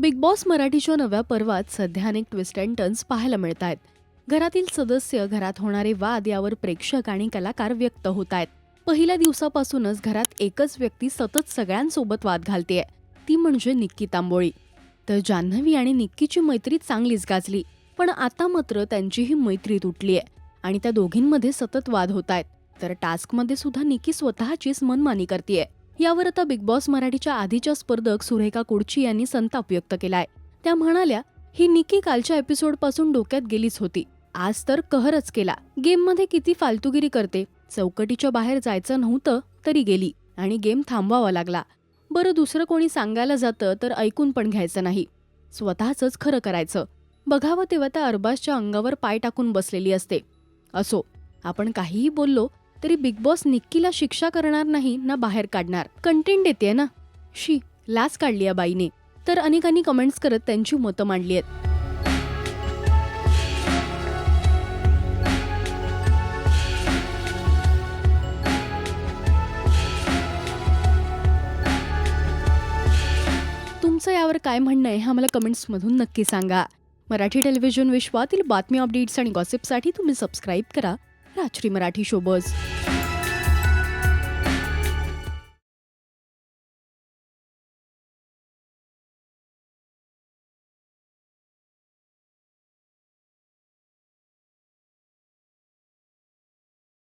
Big boss मराठीच्या नव्या पर्वात सध्या अनेक ट्विस्ट अँड टर्न्स पाहायला मिळत आहेत घरातील सदस्य घरात होणारे वाद यावर प्रेक्षक आणि कलाकार व्यक्त होत आहेत पहिल्या दिवसापासूनच घरात एकच व्यक्ती सतत सगळ्यांसोबत वाद घालतेय. ती म्हणजे निक्की तांबोळी. तर जान्हवी आणि निक्कीची मैत्री चांगलीच गाजली पण आता मात्र त्यांचीही मैत्री तुटली आहे आणि त्या दोघींमध्ये सतत वाद होत आहेत तर टास्कमध्ये सुद्धा निक्की स्वतःचीच मनमानी करतेय. यावर आता बिग बॉस मराठीच्या आधीच्या स्पर्धक सुरेखा कुडची यांनी संताप व्यक्त केलाय. त्या म्हणाल्या ही निकी कालच्या एपिसोडपासून डोक्यात गेलीच होती. आज तर कहरच केला. गेममध्ये किती फालतुगिरी करते. चौकटीच्या बाहेर जायचं नव्हतं तरी गेली. आणि गेम थांबवावा लागला. बरं दुसरं कोणी सांगायला जातं तर ऐकून पण घ्यायचं नाही. स्वतःच खरं करायचं. बघावं तेव्हा त्या अरबाजच्या अंगावर पाय टाकून बसलेली असते. असो आपण काहीही बोललो तरी बिग बॉस निक्कीला शिक्षा करणार नाही ना बाहेर काढणार. कंटेंट येते ना. शी लाच काढली या बाईने. तर अनेकांनी कमेंट्स करत त्यांची मतं मांडली आहेत. तुमचं यावर काय म्हणणं आहे हे मला कमेंट्समधून नक्की सांगा. मराठी टेलिव्हिजन विश्वातील बातमी अपडेट्स आणि गॉसिपसाठी तुम्ही सबस्क्राईब करा. राजश्री मराठी शोबज